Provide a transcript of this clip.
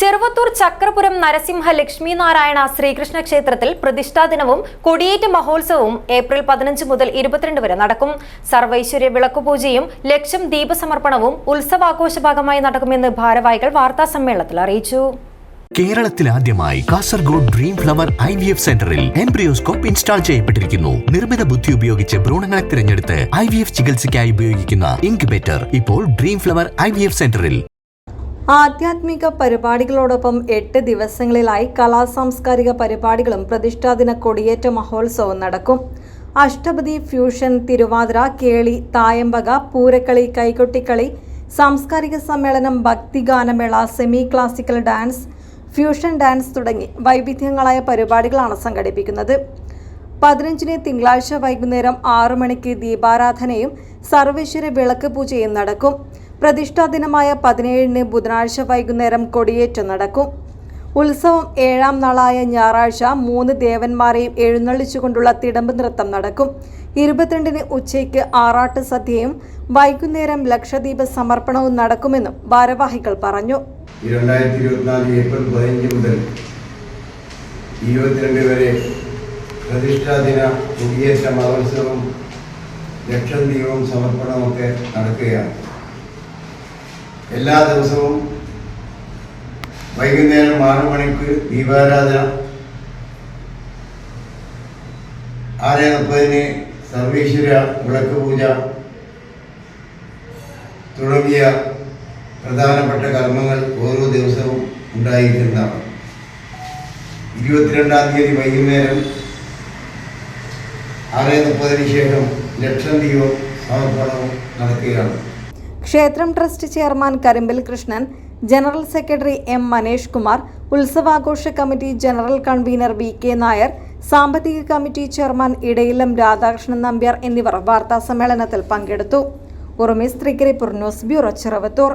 ചെറുവത്തൂർ ചക്രപുരം നരസിംഹ ലക്ഷ്മി നാരായണ ശ്രീകൃഷ്ണ ക്ഷേത്രത്തിൽ പ്രതിഷ്ഠാ ദിനവും കൊടിയേറ്റ് മഹോത്സവവും ഏപ്രിൽ പതിനഞ്ച് മുതൽ ഇരുപത്തിരണ്ട് വരെ നടക്കും. സർവൈശ്വര്യ വിളക്കുപൂജയും ലക്ഷം ദീപസമർപ്പണവും ഉത്സവാഘോഷ ഭാഗമായി നടക്കുമെന്ന് ഭാരവാഹികൾ വാർത്താ സമ്മേളനത്തിൽ അറിയിച്ചു. കേരളത്തിൽ ആദ്യമായി Kasaragod dream flower I V F സെന്ററിൽ എംബ്രിയോസ്കോപ്പ് ഇൻസ്റ്റാൾ ചെയ്യപ്പെട്ടിരിക്കുന്നു. നിർമ്മിത ബുദ്ധി ഉപയോഗിച്ച് ഭ്രൂണങ്ങളെ തിരഞ്ഞെടുത്ത് ഐ വി എഫ് ചികിത്സയ്ക്കായി ഉപയോഗിക്കുന്ന ഇൻക്യുബേറ്റർ ഇപ്പോൾ dream flower I V F സെന്ററിൽ. ആധ്യാത്മിക പരിപാടികളോടൊപ്പം എട്ട് ദിവസങ്ങളിലായി കലാ സാംസ്കാരിക പരിപാടികളും പ്രതിഷ്ഠാദിന കൊടിയേറ്റ മഹോത്സവം നടക്കും. അഷ്ടപതി ഫ്യൂഷൻ തിരുവാതിര കേളി തായമ്പക പൂരക്കളി കൈകൊട്ടിക്കളി സാംസ്കാരിക സമ്മേളനം ഭക്തിഗാനമേള semi classical dance fusion dance തുടങ്ങി വൈവിധ്യങ്ങളായ പരിപാടികളാണ് സംഘടിപ്പിക്കുന്നത്. പതിനഞ്ചിന് തിങ്കളാഴ്ച വൈകുന്നേരം ആറു മണിക്ക് ദീപാരാധനയും സർവേശ്വര വിളക്ക് പൂജയും നടക്കും. പ്രതിഷ്ഠാ ദിനമായ പതിനേഴിന് ബുധനാഴ്ച വൈകുന്നേരം കൊടിയേറ്റം നടക്കും. ഉത്സവം ഏഴാം നാളായ ഞായറാഴ്ച മൂന്ന് ദേവന്മാരെയും എഴുന്നള്ളിച്ചുകൊണ്ടുള്ള തിടമ്പ് നൃത്തം നടക്കും. ഇരുപത്തിരണ്ടിന് ഉച്ചയ്ക്ക് ആറാട്ട് സദ്യയും വൈകുന്നേരം ലക്ഷദ്വീപ സമർപ്പണവും നടക്കുമെന്നും ഭാരവാഹികൾ പറഞ്ഞു. രണ്ടായിരത്തി ഇരുപത്തിനാല് ഏപ്രിൽ പതിനഞ്ച് മുതൽ ഇരുപത്തിരണ്ട് വരെ പ്രതിഷ്ഠാദിന കുടിയേറ്റ മഹോത്സവം ലക്ഷദ്വീപവും സമർപ്പണമൊക്കെ നടക്കുകയാണ്. എല്ലാ ദിവസവും വൈകുന്നേരം ആറു മണിക്ക് ദീപാരാധന. ആറ് മുപ്പതിന് സർവീശ്വര വിളക്ക് പൂജ തുടങ്ങിയ പ്രധാനപ്പെട്ട കർമ്മങ്ങൾ ഓരോ ദിവസവും ഉണ്ടായിരിക്കുന്നതാണ്. ഇരുപത്തിരണ്ടാം തീയതി വൈകുന്നേരം ആറ് മുപ്പതിന് ശേഷം ലക്ഷം ദീപം സമർപ്പണവും നടക്കുകയാണ്. ക്ഷേത്രം trust chairman Karimbil Krishnan general secretary M Manesh Kumar ഉത്സവാഘോഷ committee general convener V K Nair സാമ്പത്തിക കമ്മിറ്റി ചെയർമാൻ ഇടയിലം രാധാകൃഷ്ണൻ നമ്പ്യാർ എന്നിവർ വാർത്താ സമ്മേളനത്തിൽ പങ്കെടുത്തു. ഉറുമി സ്ത്രീകരിപ്പൂർ ന്യൂസ് ബ്യൂറോ ചെറുവത്തൂർ.